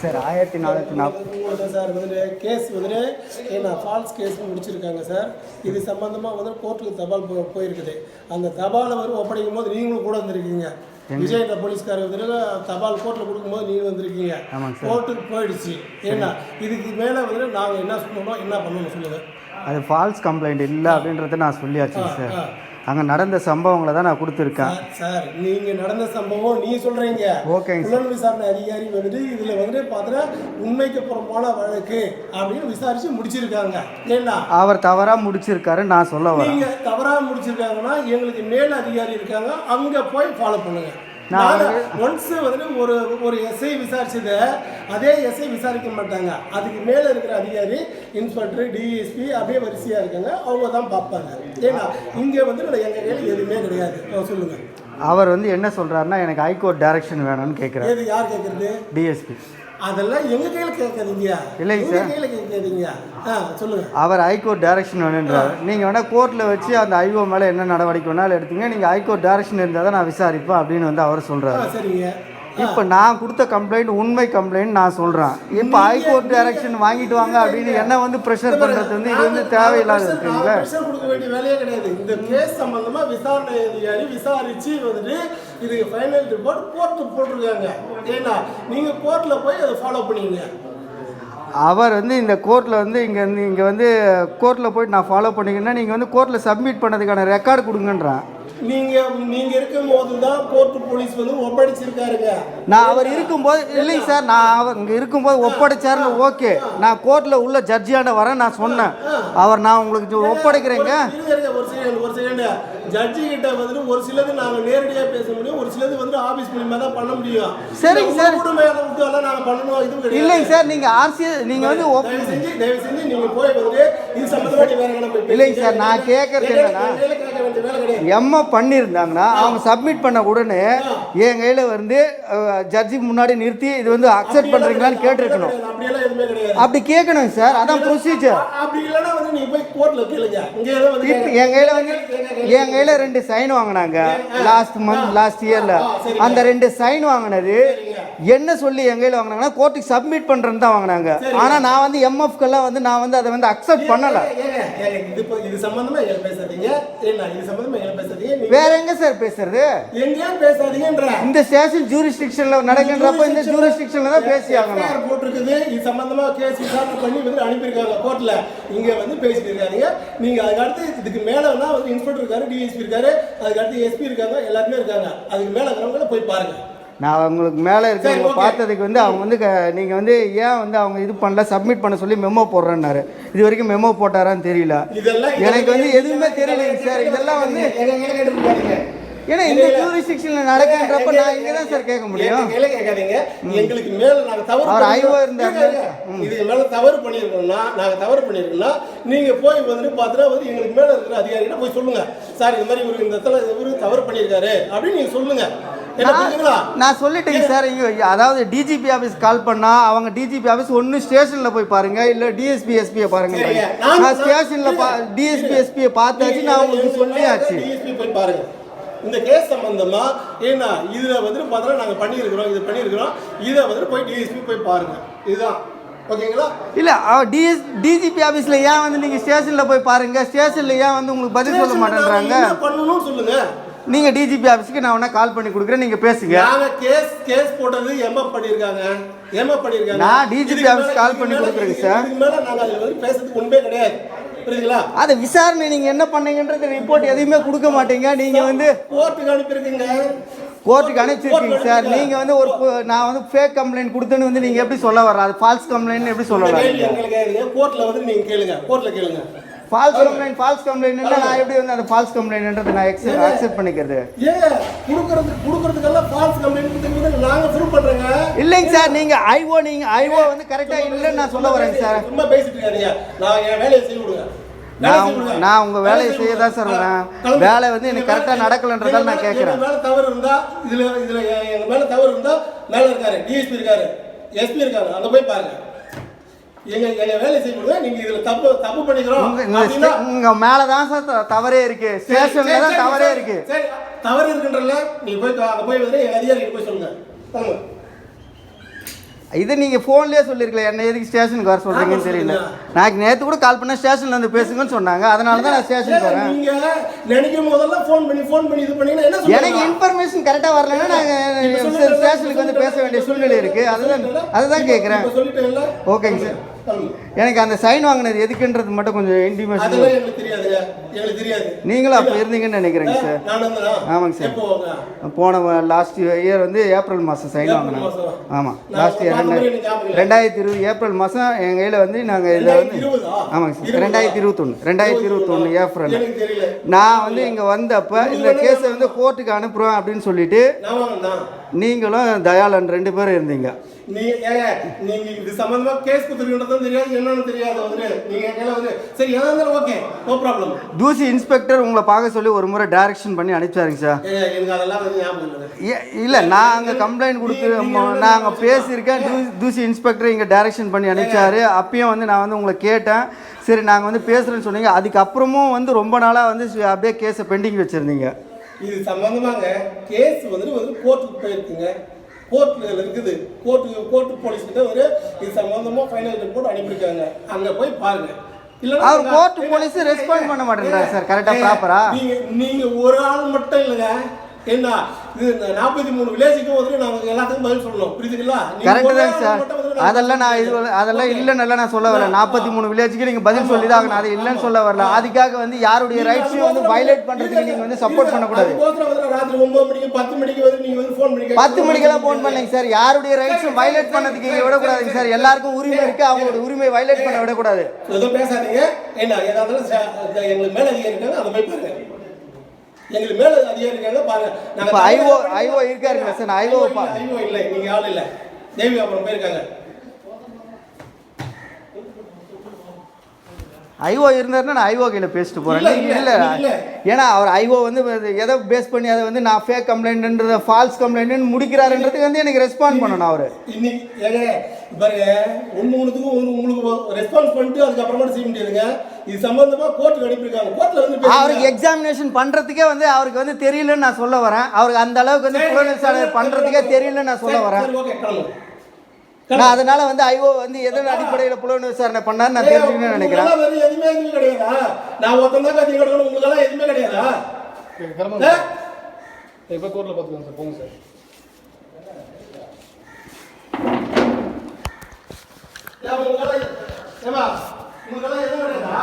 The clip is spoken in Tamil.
சார் ஆயிரத்தி நானூற்றி நாற்பது சார் வந்துட்டு கேஸ் வந்துட்டு என்ன ஃபால்ஸ் கேஸ் முடிச்சிருக்காங்க சார். இது சம்பந்தமாக வந்து கோர்ட்டுக்கு தபால் போ போயிருக்குது. அந்த தபாலை வந்து ஒப்படைக்கும் போது நீங்களும் கூட வந்திருக்கீங்க. விஜயன்ற போலீஸ்காரர் வந்துட்டு தபால் கோர்ட்டில் கொடுக்கும்போது நீங்கள் வந்திருக்கீங்க. கோர்ட்டுக்கு போயிடுச்சு. ஏன்னா இதுக்கு மேலே வந்துட்டு நாங்கள் என்ன சொல்லணும் என்ன பண்ணணும் சொல்லுங்கள் அது ஃபால்ஸ் கம்ப்ளைண்ட் இல்லை அப்படின்றத நான் சொல்லியாச்சுங்க சார். அங்கே நடந்த சம்பவங்களை தான் நான் கொடுத்துருக்கேன். சார், சார் நீங்க நடந்த சம்பவம் நீ சொல்றீங்க. ஓகேங்க. புலன் விசாரணை அதிகாரி வந்துட்டு இதுல வந்துட்டு பார்த்தா உண்மைக்கு புறம்பான வழக்கு அப்படின்னு விசாரிச்சு முடிச்சிருக்காங்க. ஏன்னா அவர் தவறாக முடிச்சிருக்காரு நான் சொல்ல வரேன். நீங்க தவறா முடிச்சிருக்காங்கன்னா எங்களுக்கு மேல் அதிகாரி இருக்காங்க அங்க போய் ஃபாலோ பண்ணுங்க. நான் ஒன்ஸ் வந்துட்டு ஒரு ஒரு எஸ்ஐ விசாரிச்சதை அதே எஸ்ஐ விசாரிக்க மாட்டாங்க. அதுக்கு மேல இருக்கிற அதிகாரி இன்ஸ்பெக்டர் டிஎஸ்பி அப்படியே வரிசையா இருக்காங்க. அவங்க தான் பார்ப்பாங்க. ஏன்னா இங்க வந்து எங்க கையில எதுவுமே கிடையாது. அஹ் சொல்லுங்க. அவர் வந்து என்ன சொல்கிறாருன்னா எனக்கு ஹைகோர்ட் டைரக்ஷன் வேணும்னு கேட்குறாரு யார் கேட்கறது டிஎஸ்பி அதெல்லாம் எங்க கையில கேட்காதீங்க. இல்லைங்க எங்க கையில கேட்காதீங்க. சொல்லுங்க. அவர் ஹைகோர்ட் டைரக்ஷன் வேணுன்றார். நீங்கள் வேணால் கோர்ட்டில் வச்சு அந்த ஐஓ மேலே என்ன நடவடிக்கை வேணாலும் எடுத்துங்க. நீங்கள் ஹைகோர்ட் டைரக்ஷன் இருந்தால் தான் நான் விசாரிப்பேன் அப்படின்னு வந்து அவர் ஆ சொல்கிறாரு சரிங்க இப்போ நான் கொடுத்த கம்ப்ளைண்ட் உண்மை கம்ப்ளைண்ட் நான் சொல்கிறேன் இப்போ ஹைகோர்ட் டைரக்ஷன் வாங்கிட்டு வாங்க அப்படின்னு என்ன வந்து ப்ரெஷர் பண்ணுறது வந்து இது வந்து தேவையில்லாத இருக்குங்களா பிரஷர் கொடுக்க வேண்டிய வேலையே கிடையாது. இந்த கேஸ் சம்பந்தமா விசாரணை அதிகாரி விசாரிச்சு வந்துட்டு இதுக்கு ஃபைனல் ரிப்போர்ட் கோர்ட்டு போட்டிருக்காங்க. ஏன்னா நீங்க கோர்ட்ல போய் அதை ஃபாலோ பண்ணீங்க. அவர் வந்து இந்த கோர்ட்டில் வந்து இங்கே வந்து இங்கே வந்து கோர்ட்டில் போயிட்டு நான் ஃபாலோ பண்ணிங்கன்னா நீங்கள் வந்து கோர்ட்டில் சப்மிட் பண்ணதுக்கான ரெக்கார்டு கொடுங்கன்றான். நீங்க நீங்க இருக்கும் போது தான் கோர்ட்டு போலீஸ் வந்து ஒப்படைச்சிருக்காருங்க. நான் அவர் இருக்கும்போது இல்லைங்க சார் நான் அவர் இங்கே இருக்கும்போது ஒப்படைச்சாருன்னு ஓகே. நான் கோர்ட்டில் உள்ள ஜட்ஜியாண்ட வரேன் நான் சொன்னேன். அவர் நான் உங்களுக்கு ஒப்படைக்கிறேங்க. இருங்க, இருங்க, ஒரு செகண்ட் ஒரு செகண்ட் ஜட்ஜி கிட்ட வந்துட்டு ஒரு சிலது நாங்க நேரடியா பேச முடியும் ஒரு சிலது வந்து ஆபீஸ் மூலியமா தான் பண்ண முடியும். சரிங்க சார். கூட மேல விட்டு எல்லாம் நாங்க பண்ணணும் இது கிடையாது. இல்லைங்க சார் நீங்கள் ஆர்சி நீங்கள் வந்து தயவு செஞ்சு தயவு செஞ்சு நீங்க போய் வந்துட்டு இது சம்பந்தமா வேற பேசுங்க. இல்லைங்க சார், நான் கேட்கறது என்னன்னா- எம்எ பண்ணியிருந்தாங்கன்னா அவங்க சப்மிட் பண்ண உடனே என் கையில் வந்து ஜட்ஜி முன்னாடி நிறுத்தி இது வந்து அக்செப்ட் பண்ணுறீங்களான்னு கேட்டிருக்கணும். அப்படி கேட்கணும் சார் அதான் ப்ரொசீஜர் வந்து நீங்க வந்து என் கையில் வந்து என் கையில் ரெண்டு சைன் வாங்கினாங்க. லாஸ்ட் மந்த் லாஸ்ட் இயரில் அந்த ரெண்டு சைன் வாங்கினது என்ன சொல்லி என் கையில் வாங்கினாங்கன்னா கோர்ட்டுக்கு சப்மிட் பண்ணுறேன்னு தான் வாங்கினாங்க. ஆனால் நான் வந்து எம்எஃப்க்கெல்லாம் வந்து நான் வந்து அதை வந்து அக்செப்ட் பண்ணலை. இது இது சம்பந்தமா எங்க பேசாதீங்க. ஏன்னா இது சம்பந்தமா எங்க பேசாதீங்க. நீங்க வேற எங்க சார் பேசுறது? எங்கேயும் பேசாதீங்கன்ற. இந்த ஸ்டேஷன் ஜூரிஸ்டிக்ஷனில் நடக்கின்றப்ப இந்த ஜூரிஸ்டிக்ஷனில் தான் பேசி ஆகணும். போட்டிருக்குது. இது சம்பந்தமா கேஸ் விசாரணை பண்ணி வந்து அனுப்பியிருக்காங்க கோர்ட்ல இங்க வந்து பேசிட்டு இருக்காதீங்க நீங்க அதுக்கு அடுத்து இதுக்கு மேல வந்து இன்ஸ்பெக்டர் இருக்காரு டிஎஸ்பி இருக்காரு. அதுக்கு அடுத்து எஸ்பி இருக்காங்க எல்லாருமே இருக்காங்க. அதுக்கு மேல இருக்கிறவங்கள போய் பாருங்க. நான் உங்களுக்கு மேலே okay. பார்த்ததுக்கு வந்து அவங்க வந்து க- நீங்க வந்து ஏன் வந்து அவங்க இது பண்ணல சப்மிட் பண்ண சொல்லி மெமோ போடுறேன்னாரு. இது வரைக்கும் மெமோ போட்டாரான்னு தெரியல. எனக்கு வந்து எதுவுமே தெரியலைங்க சார். இதெல்லாம் வந்து ஏன்னா இந்த ஜூரிஸ்டிக்ஷனில் நடக்கின்றப்ப நான் இங்கே தான் சார் கேட்க முடியும். கேட்காதீங்க. எங்களுக்கு மேல நாங்க தவறு அவர். இருங்க, இருங்க. இதுக்கு மேல தவறு பண்ணிருக்கோம்னா நாங்க தவறு பண்ணிருக்கோம்னா நீங்க போய் வந்துட்டு பார்த்தா வந்து எங்களுக்கு மேல இருக்கிற அதிகாரிகிட்ட போய் சொல்லுங்க. சார் இந்த மாதிரி இவரு இந்த இடத்துல இவரு தவறு பண்ணியிருக்காரு அப்படின்னு நீங்க சொல்லுங்க. நான் சொல்லிட்டேங்க சார் அதாவது டிஜிபி ஆஃபீஸ் கால் பண்ணா அவங்க டிஜிபி ஆஃபீஸ் ஒன்று ஸ்டேஷனில் போய் பாருங்க இல்லை டிஎஸ்பி எஸ்பியை பாருங்க. நான் ஸ்டேஷனில் பா டிஎஸ்பி எஸ்பியை பார்த்தாச்சு நான் உங்களுக்கு சொல்லியாச்சு. இந்த கேஸ் சம்பந்தமா ஏன்னா இதுல வந்துட்டு பார்த்தா நாங்க பண்ணியிருக்கிறோம் இது பண்ணியிருக்கிறோம். இதை வந்துட்டு போய் டிஎஸ்பி போய் பாருங்க. இதுதான். ஓகேங்களா? இல்ல டிஎஸ் டிஜிபி ஆபீஸ்ல ஏன் வந்து நீங்க ஸ்டேஷன்ல போய் பாருங்க? ஸ்டேஷன்ல ஏன் வந்து உங்களுக்கு பதில் சொல்ல மாட்டேன்றாங்க? பண்ணணும்னு சொல்லுங்க. நீங்க டிஜிபி ஆபீஸ்க்கு நான் வேணா கால் பண்ணி கொடுக்குறேன் நீங்க பேசுங்க. நாங்க கேஸ் கேஸ் போட்டது எம்எப் பண்ணிருக்காங்க. எம்எப் பண்ணிருக்காங்க. நான் office மேல- call பண்ணி கொடுக்குறேங்க சார். இதுக்கு மேல நாங்க அதுல வந்து பேசுறதுக்கு ஒண்ணுமே கிடையாது. புரியுதுங்களா? அதை விசாரணை நீங்க என்ன பண்ணீங்கன்றது ரிப்போர்ட் எதுவுமே கொடுக்க மாட்டீங்க. நீங்க வந்து கோர்ட்டுக்கு அனுப்பியிருக்கீங்க. கோர்ட்டுக்கு அனுப்பிச்சிருக்கீங்க சார் நீங்க வந்து ஒரு நான் வந்து ஃபேக் கம்ப்ளைண்ட் கொடுத்தேன்னு வந்து நீங்க எப்படி சொல்ல வர அது ஃபால்ஸ் கம்ப்ளைண்ட் எப்படி எங்களுக்கு கேளுங்க கோர்ட்ல வந்து நீங்க கேளுங்க. கோர்ட்ல கேளுங்க. ஃபால்ஸ் கம்ப்ளைண்ட் ஃபால்ஸ் கம்ப்ளைண்ட் நான் எப்படி வந்து அந்த ஃபால்ஸ் கம்ப்ளைண்ட்ன்றது நான் எக்ஸெப்ட் அக்செப்ட் பண்ணிக்கிறது? ஏன் குடுக்கறது குடுக்கறதுக்கெல்லாம் ஃபால்ஸ் கம்ப்ளைண்ட் நாங்க ப்ரூவ் பண்றோங்க. இல்லைங்க சார் நீங்க ஐஓ நீங்க ஐஓ வந்து கரெக்டா இல்லைன்னு நான் சொல்ல வரேங்க சார். சும்மா பேசிட்டு இருக்காதீங்க. நான் என் வேலையை செய்ய விடுங்க நான். நான் உங்க வேலையை செய்ய தான் சார். வரேன். வேலை வந்து எனக்கு எங்க கரெக்டா மேல- நடக்கலன்றதால நான் கேட்கிறேன். மேல தவறு இருந்தா இதுல இதுல எ- எங்க மேல தவறு இருந்தா மேல இருக்காரு. டிஎஸ்பி இருக்காரு. எஸ்பி இருக்காரு. அங்க போய் பாருங்க. எங்க எங்க வேலை செய்ய விடுங்க நீங்க இதுல தப்பு தப்பு பண்ணிக்கிறோம். உங்க- மேல தான் சார் தவறே இருக்கு. ஸ்டேஷன்ல தான் தவறே இருக்கு. சரி தவறு இருக்குன்றல நீ போய் அங்க போய் வந்து எங்க அதிகாரிகிட்ட போய் சொல்லுங்க. இது நீங்கள் ஃபோன்லேயே சொல்லியிருக்கல என்ன எதுக்கு ஸ்டேஷனுக்கு வர சொல்கிறீங்கன்னு தெரியல. நான் நேற்று கூட கால் பண்ண ஸ்டேஷனில் வந்து பேசுங்கன்னு சொன்னாங்க. அதனால தான் நான் ஸ்டேஷனுக்கு வரேன். நினைக்கும் போதெல்லாம் ஃபோன் பண்ணி ஃபோன் பண்ணி இது என்ன எனக்கு இன்ஃபர்மேஷன் கரெக்டாக வரலன்னா நாங்கள் ஸ்டேஷனுக்கு வந்து பேச வேண்டிய சூழ்நிலை இருக்குது அதுதான் அதுதான் கேட்குறேன் ஓகேங்க சார். எனக்கு அந்த சைன் வாங்கினது எதுக்குன்றது மட்டும் கொஞ்சம் இன்டிமேஷன் நீங்களும் அப்போ இருந்தீங்கன்னு நினைக்கிறேங்க சார்? ஆமாங்க சார். போன லாஸ்ட் இயர் வந்து ஏப்ரல் மாதம் சைன் வாங்கினேன். ஆமாம் லாஸ்ட் இயர் இல்லை. ரெண்டாயிரத்தி இருபது ஏப்ரல் மாதம் எங்கள் கையில் வந்து நாங்கள் இதில் வந்து ரெண்டாயிரத்தி? ஆமாங்க சார்? ரெண்டாயிரத்தி இருபத்தொன்று ரெண்டாயிரத்தி இருபத்தொன்று ஏப்ரல் நான் வந்து இங்கே வந்தப்போ இந்த கேஸை வந்து கோர்ட்டுக்கு அனுப்புகிறோம் அப்படின்னு சொல்லிட்டு நீங்களும் தயாளன் ரெண்டு பேரும் இருந்தீங்க. நீ ஏங்க நீங்க இது சம்பந்தமா கேஸ் கொடுத்துருக்கீங்கன்றதும் தெரியாது என்னன்னு தெரியாது வந்து நீங்க எல்லாம் வந்து. சரி எதா இருந்தாலும் ஓகே நோ ப்ராப்ளம் தூசி இன்ஸ்பெக்டர் உங்களை பார்க்க சொல்லி ஒரு முறை டைரக்ஷன் பண்ணி அனுப்பிச்சாருங்க சார் எனக்கு அதெல்லாம் வந்து ஞாபகம் இல்லைங்க ஏ- இல்ல நான் அங்க கம்ப்ளைண்ட் கொடுத்து அங்க பேசியிருக்கேன். தூசி இன்ஸ்பெக்டர் இங்க டைரக்ஷன் பண்ணி அனுப்பிச்சாரு. அப்பயும் வந்து நான் வந்து உங்களை கேட்டேன். சரி நாங்க வந்து பேசுறேன்னு சொன்னீங்க. அதுக்கப்புறமும் வந்து ரொம்ப நாளா வந்து அப்படியே கேஸை பெண்டிங் வச்சிருந்தீங்க. இது சம்பந்தமாங்க. கேஸ் வந்து வந்து கோர்ட்டுக்கு போயிருக்குங்க. கோர்ட்ல இருக்குது. கோர்ட்டு கோர்ட்டு போலீஸ் கிட்ட ஒரு இது சம்பந்தமா ஃபைனல் ரிப்போர்ட் அனுப்பியிருக்காங்க. அங்க போய் பாருங்க. இல்லைன்னா அவர் கோர்ட் போலீஸ் ரெஸ்பாண்ட் பண்ண மாட்டேங்கிறாரு சார் கரெக்டா ஏங்க, ப்ராப்பரா நீங்க நீங்க ஒரு ஆள் மட்டும் இல்லைங்க. என்ன இது இந்த நாற்பத்தி மூணு வில்லேஜுக்கும் வந்து நாங்க எல்லாத்துக்கும் பதில் சொல்லணும். புரியுதுங்களா நீங்க கரெக்ட் தான் சார். அதெல்லாம் நான் இது. அதெல்லாம். இல்லைன்னு நான் சொல்ல வரல. நாற்பத்தி மூணு வில்லேஜுக்கு நீங்க பதில் சொல்லி தான் ஆகணும். அது இல்லைன்னு சொல்ல வரல. அதுக்காக வந்து யாருடைய ரைட்ஸையும் வந்து வயலேட் பண்றதுக்கு நீங்க வந்து சப்போர்ட் பண்ணக்கூடாது. ராத்திரி மணிக்கு பத்து மணிக்கு வந்து நீங்க வந்து ஃபோன் பண்ணி பத்து மணிக்கெல்லாம் ஃபோன் பண்ணலைங்க சார். யாருடைய ரைட்ஸும் வயலேட் பண்ணதுக்கு இங்க விடக்கூடாதுங்க சார் எல்லாருக்கும் உரிமை இருக்கு. அவங்களோட உரிமையை வயலேட் பண்ண விடக்கூடாது. எதுவும் பேசாதீங்க. என்ன ஏதாவது எங்களுக்கு மேல அதிகாரி இருக்காங்க அதை போய் பாருங்க. எங்களுக்கு மேல அதிகாரி இருக்காங்க பாருங்க. ஐஓ ஐஓ இருக்காருங்க சார் நான் ஐஓ ஐயோ இல்லை நீங்க ஆள் இல்லை. தேவி அப்புறம் போயிருக்காங்க. ஐஓ இருந்தாருன்னா நான் ஐஓ கையில் பேசிட்டு போறேன். இல்ல. ஏன்னா அவர் ஐஓ வந்து எதை பேஸ் பண்ணி அதை வந்து நான் ஃபேக் கம்ப்ளைண்ட்ன்றத ஃபால்ஸ் கம்ப்ளைண்ட்னு முடிக்கிறாருன்றதுக்கு வந்து எனக்கு ரெஸ்பாண்ட் பண்ணணும் அவர். பாருங்க ஒண்ணு ஒண்ணுத்துக்கும் ஒரு உங்களுக்கு ரெஸ்பான்ஸ் பண்ணிட்டு அதுக்கப்புறமா செய்ய முடியாதுங்க இது சம்பந்தமா கோர்ட்டுக்கு அனுப்பியிருக்காங்க. கோர்ட்ல வந்து பேசுங்க. அவருக்கு எக்ஸாமினேஷன் பண்றதுக்கே வந்து அவருக்கு வந்து தெரியலன்னு நான் சொல்ல வரேன். அவருக்கு அந்த அளவுக்கு வந்து சரி, புலன் விசாரணை சரி, பண்றதுக்கே தெரியலன்னு நான் சொல்ல வரேன். ஓகே நான் அதனால வந்து ஐஓ வந்து எதன் அடிப்படையில் புலன் விசாரணை பண்ணாரு நான் தெரிஞ்சுக்கணும்னு நினைக்கிறேன். எதுவுமே எதுவுமே கிடையாதா? நான் ஒருத்தன் தான் கத்தி கிடக்கணும் உங்களுக்கெல்லாம் எதுவுமே கிடையாதா? இப்போ கோர்ட்டில் பார்த்துக்கலாம் சார். போங்க சார். உங்களுக்கெல்லாம் ஏம்மா, உங்களுக்கெல்லாம் எதுவும் கிடையாதா?